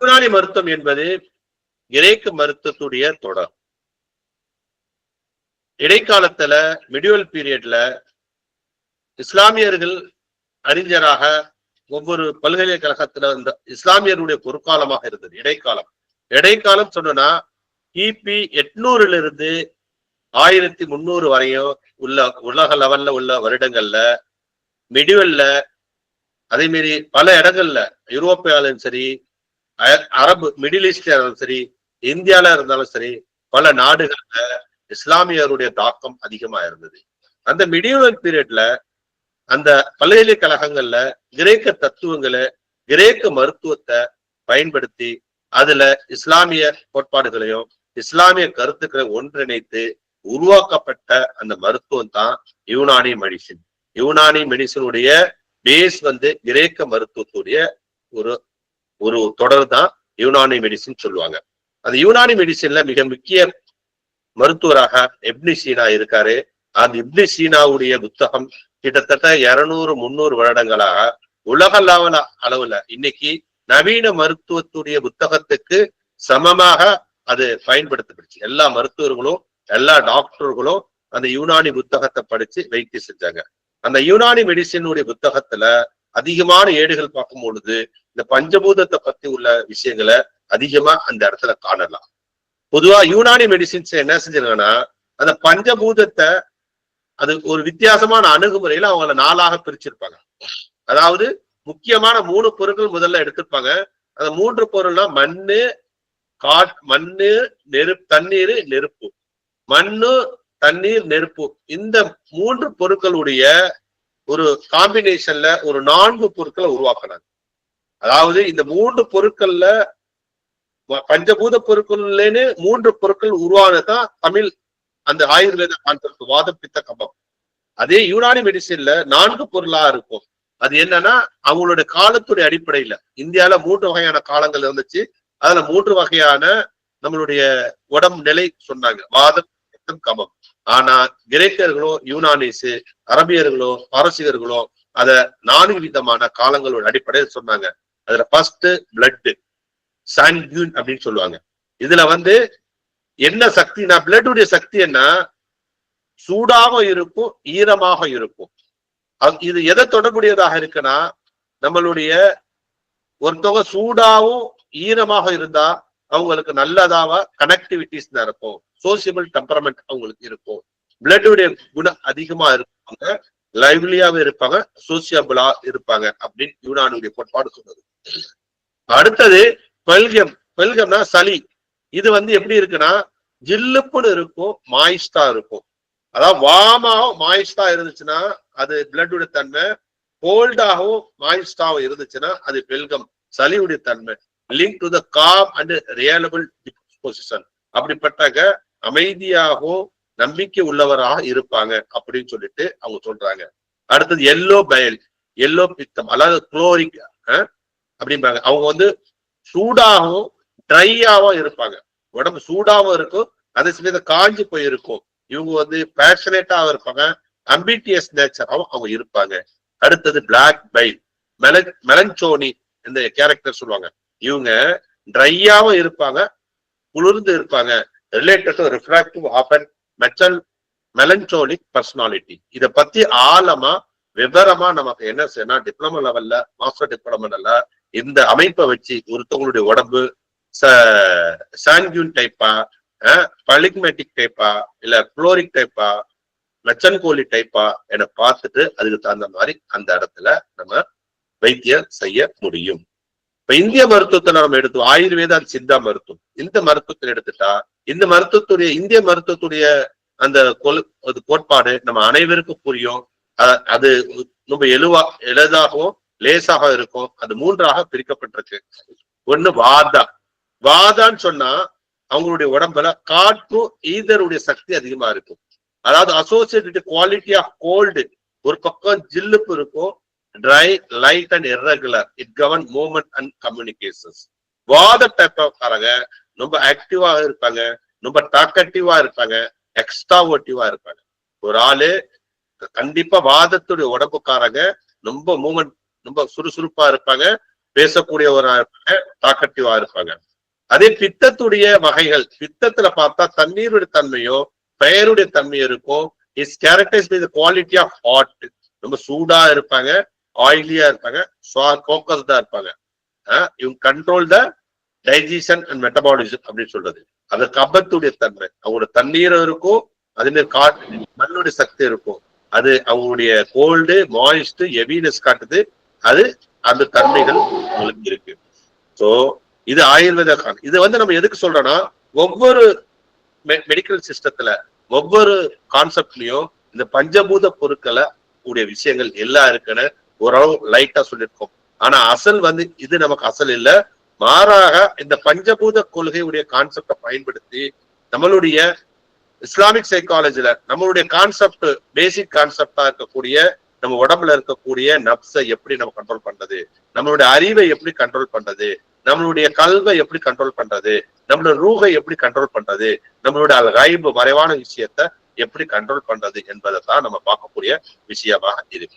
யுனானி மருத்துவம் என்பது கிரேக்க மருத்துவத்துடைய தொடர். இடைக்காலத்துல மிடிவல் பீரியட்ல இஸ்லாமியர்கள் அறிஞராக ஒவ்வொரு பல்கலைக்கழகத்துல இந்த இஸ்லாமியருடைய பொற்காலமாக இருந்தது இடைக்காலம். இடைக்காலம் சொன்னா கிபி எட்நூறுல இருந்து ஆயிரத்தி முந்நூறு வரையும் உள்ள உலக லெவல்ல உள்ள வருடங்கள்ல மிடிவல்ல அதே மாதிரி பல இடங்கள்ல யூரோப்பியாலும் சரி அரபு மிடில் ஈஸ்ட்ல இருந்தாலும் சரி இந்தியால இருந்தாலும் சரி பல நாடுகள்ல இஸ்லாமியருடைய தாக்கம் அதிகமா இருந்தது. அந்த மிடிவல் பீரியட்ல அந்த பல்கலைக்கழகங்கள்ல கிரேக்க தத்துவங்களை கிரேக்க மருத்துவத்தை பயன்படுத்தி அதுல இஸ்லாமிய கோட்பாடுகளையும் இஸ்லாமிய கருத்துக்களை ஒன்றிணைத்து உருவாக்கப்பட்ட அந்த மருத்துவம் தான் யூனானி மெடிசின் யூனானி மெடிசினுடைய பேஸ் வந்து கிரேக்க மருத்துவத்துடைய ஒரு ஒரு தொடர் தான் யூனானி மெடிசின் சொல்லுவாங்க. அந்த யூனானி மெடிசின்ல மிக முக்கிய மருத்துவராக எப்னி சீனா இருக்காரு. அந்த இப்னி சீனாவுடைய புத்தகம் கிட்டத்தட்ட இருநூறு முந்நூறு வருடங்களாக உலக லெவல அளவுல இன்னைக்கு நவீன மருத்துவத்துடைய புத்தகத்துக்கு சமமாக அது பயன்படுத்தப்படுச்சு. எல்லா மருத்துவர்களும் எல்லா டாக்டர்களும் அந்த யூனானி புத்தகத்தை படிச்சு வைத்தியம் செஞ்சாங்க. அந்த யூனானி மெடிசினுடைய புத்தகத்துல அதிகமான ஏடுகள் பார்க்கும் பொழுது இந்த பஞ்சபூதத்தை பத்தி உள்ள விஷயங்களை அதிகமா அந்த இடத்துல காணலாம். பொதுவா யூனானி மெடிசின்ஸ் என்ன செஞ்சிருக்காங்கன்னா அந்த பஞ்சபூதத்தை அது ஒரு வித்தியாசமான அணுகுமுறையில அவங்கள நாளாக பிரிச்சிருப்பாங்க. அதாவது முக்கியமான மூணு பொருட்கள் முதல்ல எடுத்திருப்பாங்க. அந்த மூன்று பொருள்னா மண்ணு காட் மண்ணு நெருப்பு தண்ணீர் நெருப்பு. மண்ணு தண்ணீர் நெருப்பு. இந்த மூன்று பொருட்களுடைய ஒரு காம்பினேஷன்ல ஒரு நான்கு பொருட்களை உருவாக்குனாங்க அதாவது இந்த மூன்று பொருட்கள்ல பஞ்சபூத பொருட்கள்லேன்னு மூன்று பொருட்கள் உருவானதுதான் தமிழ் அந்த ஆயுர்வேத கான்செப்ட் வாதம் பித்த கபம் அதே யூனானி மெடிசின்ல நான்கு பொருளா இருக்கும். அது என்னன்னா அவங்களுடைய காலத்துடைய அடிப்படையில. இந்தியால மூன்று வகையான காலங்கள் இருந்துச்சு. அதுல மூன்று வகையான நம்மளுடைய உடம்பு நிலை சொன்னாங்க. வாதம் பித்தம் கமம். ஆனா கிரேக்கர்களோ யூனானிஸ் அரபியர்களோ பாரசீகர்களோ அத நான்கு விதமான காலங்களோட அடிப்படையில் சொன்னாங்க. அதுல ஃபர்ஸ்ட் பிளட் சாங்கியூன் அப்படின்னு சொல்லுவாங்க. இதுல வந்து என்ன சக்தினா பிளட்டுடைய சக்தி என்ன? சூடாக இருக்கும் ஈரமாக இருக்கும். இது எதை தொடர்புடையதாக இருக்குன்னா நம்மளுடைய ஒருத்தவங்க சூடாவும் ஈரமாக இருந்தா அவங்களுக்கு நல்லதாவா கனெக்டிவிட்டிஸ் இருக்கும். சோசியபிள் டெம்பரமெண்ட் அவங்களுக்கு இருக்கும். பிளட்டுடைய குணம் அதிகமா இருப்பாங்க. லைவ்லியாவே இருப்பாங்க. சோசியபிளா இருப்பாங்க அப்படின்னு யூனானுடைய கோட்பாடு சொன்னது அடுத்தது பெல்கம். பெல்கம்னா சளி. இது வந்து எப்படி இருக்குன்னா ஜில்லுப்புன்னு இருக்கும் மாயிஸ்டா இருக்கும். அதாவது வாமாவும் மாயிஸ்டா இருந்துச்சுன்னா அது பிளட்டுடைய தன்மை. கோல்டாகவும் மாயிஸ்டாவும் இருந்துச்சுன்னா அது பெல்கம். சளியுடைய தன்மை. Link to the calm and reliable disposition அப்படிப்பட்டாக அமைதியாகவும் நம்பிக்கை உள்ளவராக இருப்பாங்க அப்படின்னு சொல்லிட்டு அவங்க சொல்றாங்க. அடுத்தது எல்லோ பயல் எல்லோ பித்தம் அதாவது குளோரிக் அப்படிம்பாங்க. அவங்க வந்து சூடாகவும் ட்ரையாவும் இருப்பாங்க. உடம்பு சூடாவும் இருக்கும். அதே சமயத்தில் காஞ்சி போயிருக்கும். இவங்க வந்து பேஷனேட்டாவும் இருப்பாங்க. அம்பிட்டியஸ் நேச்சராகவும் அவங்க இருப்பாங்க. அடுத்தது பிளாக் பைல் மெல மெலஞ்சோனி இந்த கேரக்டர் சொல்லுவாங்க. இவங்க ட்ரையாவும் இருப்பாங்க குளிர்ந்து இருப்பாங்க. Related to refractive often mental melancholic personality இத பத்தி ஆழமா விவரமா நமக்கு என்ன செய்யணும் டிப்ளமோ லெவல்ல மாஸ்டர் டிப்ளமோல இந்த அமைப்பை வச்சு ஒருத்தவங்களுடைய உடம்பு சாங்கியூன் டைப்பா பலிக்மேட்டிக் டைப்பா இல்ல குளோரிக் டைப்பா மெச்சன்கோலி டைப்பா என பார்த்துட்டு அதுக்கு தகுந்த மாதிரி அந்த இடத்துல நம்ம வைத்தியம் செய்ய முடியும். இப்ப இந்திய மருத்துவத்தை நம்ம எடுத்தோம் ஆயுர்வேத சித்தா மருத்துவம். இந்த மருத்துவத்தை எடுத்துட்டா இந்த மருத்துவத்துடைய இந்திய மருத்துவத்துடைய அந்த கொல் கோட்பாடு நம்ம அனைவருக்கும் புரியும். அது ரொம்ப எழுவா எளிதாகவும் லேசாக இருக்கும். அது மூன்றாக பிரிக்கப்பட்டிருக்கு. ஒண்ணு வாதா. வாதான்னு சொன்னா அவங்களுடைய உடம்புல காற்றும் ஈதருடைய சக்தி அதிகமா இருக்கும். அதாவது அசோசியேட்டட் குவாலிட்டி ஆஃப் கோல்டு ஒரு பக்கம் ஜில்லுப்பு இருக்கும். Dry light and irregular. It govern movement and communications vata type டைப்பாக்காரங்க ரொம்ப ஆக்டிவா இருப்பாங்க. ரொம்ப டாக்கட்டிவா இருப்பாங்க. எக்ஸ்ட்ராவோட்டிவா இருப்பாங்க. ஒரு ஆளு கண்டிப்பா வாதத்துடைய உடம்புக்காரங்க ரொம்ப மூமெண்ட் ரொம்ப சுறுசுறுப்பா இருப்பாங்க. பேசக்கூடியவரா இருப்பாங்க. டாக்கட்டிவா இருப்பாங்க. அதே பித்தத்துடைய வகைகள் பித்தத்துல பார்த்தா தண்ணீருடைய தன்மையோ பெயருடைய தன்மையோ இருக்கும் is characters by the quality of hot ரொம்ப சூடா இருப்பாங்க ஆயிலியா இருப்பாங்க ஃபோக்கஸ்டா இருப்பாங்க. இவங்க control the digestion and metabolism அப்படின்னு சொல்றது. அது கபத்துடைய தன்மை. அவங்களோட தண்ணீரும் இருக்கும் அதே காற்று மண்ணுடைய சக்தி இருக்கும். அது அவங்களுடைய கோல்டு மாய்ஸ்ட் ஹெவினஸ் காட்டுது. அது அந்த தன்மைகள் உங்களுக்கு இருக்கு. சோ இது ஆயுர்வேத கான் இது வந்து நம்ம எதுக்கு சொல்றோம்னா ஒவ்வொரு மெடிக்கல் சிஸ்டத்துல ஒவ்வொரு கான்செப்ட்லயும் இந்த பஞ்சபூத பொருட்களை கூடிய விஷயங்கள் எல்லாம் இருக்குன்னு ஓரளவு லைட்டா சொல்லியிருக்கோம். ஆனா அசல் வந்து இது நமக்கு அசல் இல்லை. மாறாக இந்த பஞ்சபூத கொள்கையுடைய கான்செப்டை பயன்படுத்தி நம்மளுடைய இஸ்லாமிக் சைக்காலஜில நம்மளுடைய கான்செப்ட் பேசிக் கான்செப்டா இருக்கக்கூடிய நம்ம உடம்புல இருக்கக்கூடிய நப்ஸை எப்படி நம்ம கண்ட்ரோல் பண்றது? நம்மளுடைய அறிவை எப்படி கண்ட்ரோல் பண்றது? நம்மளுடைய கல்வை எப்படி கண்ட்ரோல் பண்றது? நம்மளோட ரூகை எப்படி கண்ட்ரோல் பண்றது? நம்மளுடைய ரைபு மறைவான விஷயத்த எப்படி கண்ட்ரோல் பண்றது என்பதை தான் நம்ம பார்க்கக்கூடிய விஷயமாக இருக்கு.